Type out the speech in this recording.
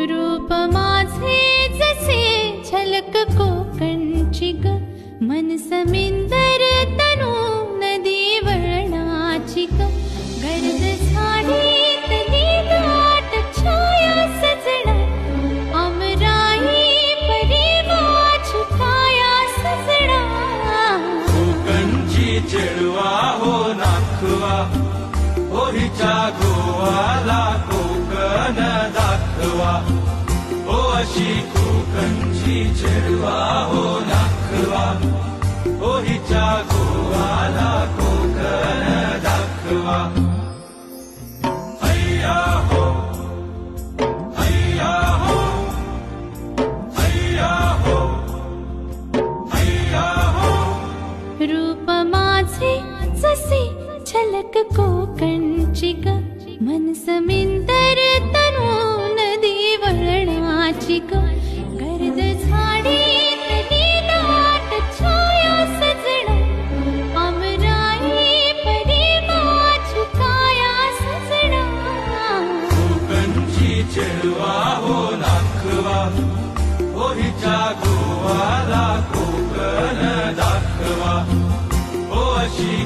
रूप माझे जसे झलक कोकणची ग मन समिंदर तनु नदी वळणाची ग गर्द झाडीत दाट छाया सजना अमराई परी माझी काया सजना। कोकणची चेडवा हो नाखवा हो हिच्या गोवाला कोकण दाखवा हो अशी कोकणची चेडवा हो नाखवा हो हिच्या गोवाला कोकण दाखवा. अय्या हो. अय्या हो. अय्या हो. अय्या हो. रूप माझे जसे झलक कोकणची ग. मन समिंद वळणाची ग गर्द झाडी दाट छाया सजना अमराई परी माझी काया सजना कोकणची चेडवा हो नाखवा हो हिच्या गोवाला कोकण दाखवा। हो अशी